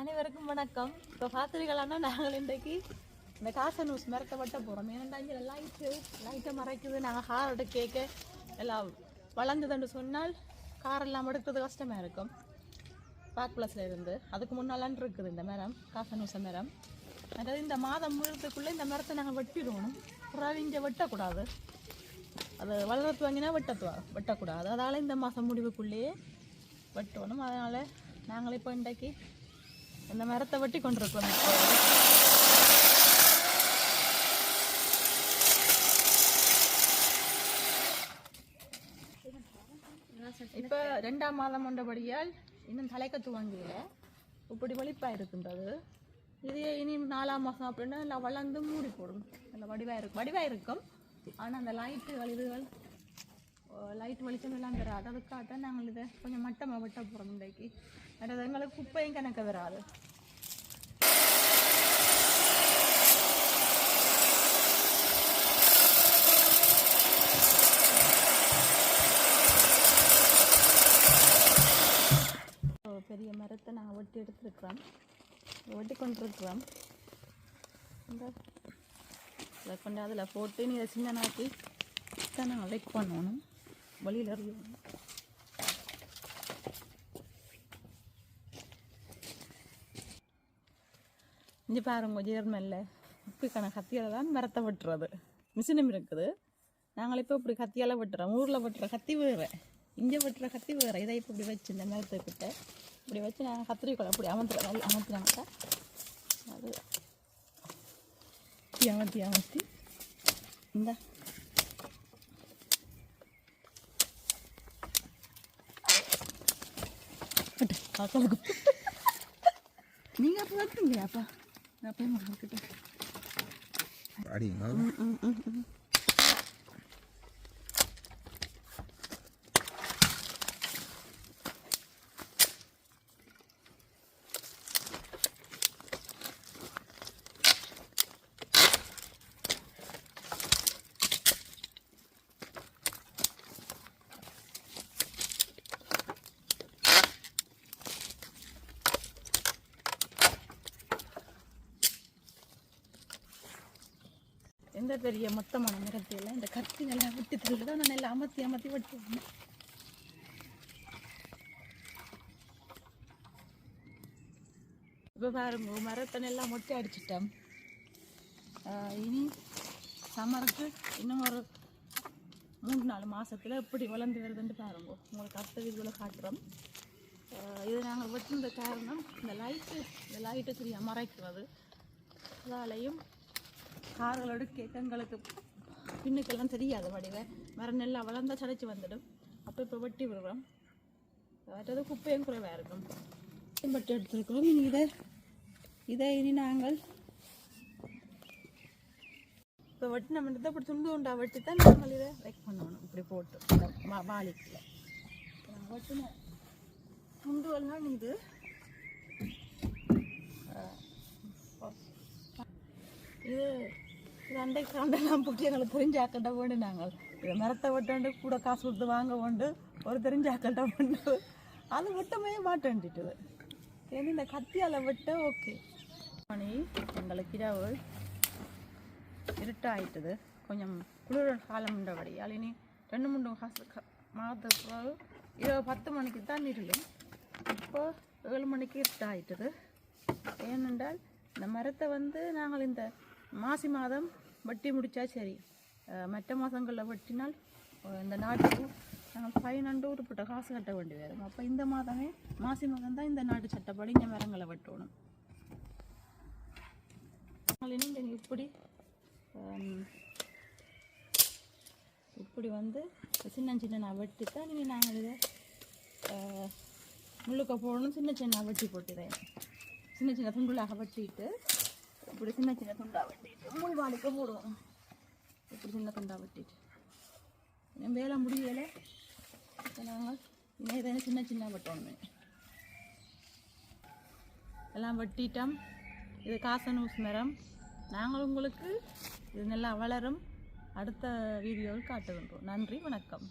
அனைவருக்கும் வணக்கம். இப்போ பார்த்துருக்கலாம்னா நாங்கள் இன்றைக்கு இந்த காச நியூஸ் மிரட்டப்பட்ட போகிறோம் ஏன்னா இங்கே லைட்டு லைட்டை மறைக்குது. நாங்கள் ஹாரோட கேட்க எல்லாம் வளர்ந்ததுன்னு சொன்னால் கார் எல்லாம் எடுக்கிறது கஷ்டமாக இருக்கும். பார்க் பிளஸில் இருந்து. அதுக்கு முன்னாலான் இருக்குது இந்த மரம் காச நியூச மரம். அதாவது இந்த மாதம் முழுக்கக்குள்ளே இந்த மரத்தை நாங்கள் வெட்டிடுவோம் அப்புறம் இங்கே வெட்டக்கூடாது. அது வளர்த்து வாங்கினா வெட்டத்துவா வெட்டக்கூடாது. அதனால் இந்த மாதம் முடிவுக்குள்ளேயே வெட்டணும். அதனால் நாங்கள் இப்போ இன்றைக்கு இந்த மரத்தை வெட்டி கொண்டிருக்கோம் இப்போ. ரெண்டாம் மாதம் கொண்டபடியால் இன்னும் தலைக்க துவங்கல. இப்படி வெளிப்பாக இருக்கின்றது. இதே இனி நாலாம் மாதம் அப்படின்னா நல்லா வளர்ந்து மூடி போடும். நல்லா வடிவாக இருக்கும் வடிவாக இருக்கும். ஆனால் அந்த லைட்டுகள் இதுகள் லைட் வெளிச்சம் எல்லாம் வராது அதுக்காக நாங்கள் இதை கொஞ்சம் மட்டமாக வெட்ட போகிறோம் இன்றைக்கு அதாவது எங்களுக்கு குப்பையும் கணக்க வராது பெரிய மரத்தை நாங்கள் வெட்டி எடுத்துருக்குறோம் வெட்டி கொண்டிருக்கிறோம் இந்த கொண்டு அதில் போட்டு நீ சின்ன நாட்டி தான் நாங்கள் வெயிட் பண்ணணும் வழியில் அறியும் இங்கே பாருங்க ஜெர்மனில் இப்படி கத்தியால் தான் மரத்தை வெட்டுறது. மிஷினும் இருக்குது. நாங்கள் இப்போ இப்படி கத்தியால் வெட்டுறோம். ஊரில் வெட்டுற கத்தி வேறு. இங்கே வெட்டுற கத்தி வேறு. இதை இப்போ இப்படி வச்சு இந்த மரத்துக்கிட்ட இப்படி வச்சு நாங்கள் கத்திரிக்கோளை அப்படி அமர்த்துறோம் நல்லா அது அமர்த்தி அமர்த்தி. இந்த. பார்க்கலாம் நீங்கள் அப்போ வைக்கிறீங்களாப்பா நான் போய் மார்க்கிட்டேன் அடிங்க எந்த பெரிய மொத்தமான மரத்தையில் இந்த கத்தி நல்லா விட்டு திருட்டு தான் நான் நல்லா அமர்த்தி அமர்த்தி வெட்டுவேன் இப்போ பாருங்க மரத்தை நல்லா மொட்டை அடிச்சிட்டோம் இனி சம்மருக்கு இன்னும் ஒரு மூணு நாலு மாதத்தில் எப்படி வளர்ந்து வருதுன்னு பாருங்க. உங்களுக்கு அடுத்த வீடியோவில் காட்டுறோம். இது நாங்கள் வெட்டின காரணம் இந்த லைட்டு இந்த லைட்டை சரியாக மறைக்கிறது. அதாலையும் கார்களோட கேக்கங்களுக்கு பின்னுக்கெல்லாம் தெரியாது வடிவ. மரம் நெல் வளர்ந்தா சடைச்சி வந்துடும். அப்போ இப்போ வெட்டி விடுறோம். மற்றது குப்பையும் குறைவாக இருக்கும். பட்டு எடுத்துருக்கோம் இனி இதை இதை இனி நாங்கள் இப்போ வெட்டி நம்ம இதை இப்படி துண்டு உண்டா வெட்டி தான் நாங்கள் இதை வெக் பண்ணணும். இப்படி போட்டு இந்த வா வாளிக்குள்ள வெட்டின துண்டு எல்லாம் இது இது சண்டை சண்டைலாம் போட்டு எங்களுக்கு தெரிஞ்சாக்கட்ட வேண்டு நாங்கள் இதை மரத்தை விட்டு கூட காசு கொடுத்து வாங்க உண்டு. ஒரு தெரிஞ்சாக்கட்ட போண்டு அது விட்டமே மாட்டேன்ட்டு ஏன்னா இந்த கத்தியால் விட்டு ஓகே. மணி எங்களுக்கு இரவு இருட்டாயிட்டது. கொஞ்சம் குளிர் காலம்ன்றபடியால் இனி ரெண்டு மூணு காசு க- மாதத்துக்கு இரவு பத்து மணிக்கு தான் இருளும் இப்போ ஏழு மணிக்கு இருட்டாயிட்டது. ஏனென்றால் இந்த மரத்தை வந்து நாங்கள் இந்த மாசி மாதம் வெட்டி முடித்தா சரி. மற்ற மாதங்களில் வெட்டினால் இந்த நாட்டுக்கு நாங்கள் ஃபைன் உருப்பிட்ட காசு கட்ட வேண்டி வரும் அப்போ இந்த மாதமே மாசி மாதம் தான் இந்த நாட்டு சட்டப்படி இந்த மரங்களை வெட்டணும். நாங்கள் இப்படி இப்படி வந்து சின்ன சின்ன நான் வெட்டி தான் நீங்கள் நாங்கள் இதை முள்ளுக்க போடணும் சின்ன சின்ன வெட்டி போட்டுறேன். சின்ன சின்ன துண்டுலாக வெட்டிட்டு இப்படி சின்ன சின்ன துண்டா வெட்டிட்டு முள் வாளிக்க போடுவோம் இப்படி சின்ன துண்டா வெட்டிட்டு என் வேலை முடியலை இப்போ நாங்கள் இன்னும் ஏதாவது சின்ன சின்ன வெட்டணும் எல்லாம் வெட்டிட்டோம் இது காசனூஸ் மரம் நாங்கள் உங்களுக்கு இது நல்லா வளரும் அடுத்த வீடியோவில் காட்டுகின்றோம் நன்றி வணக்கம்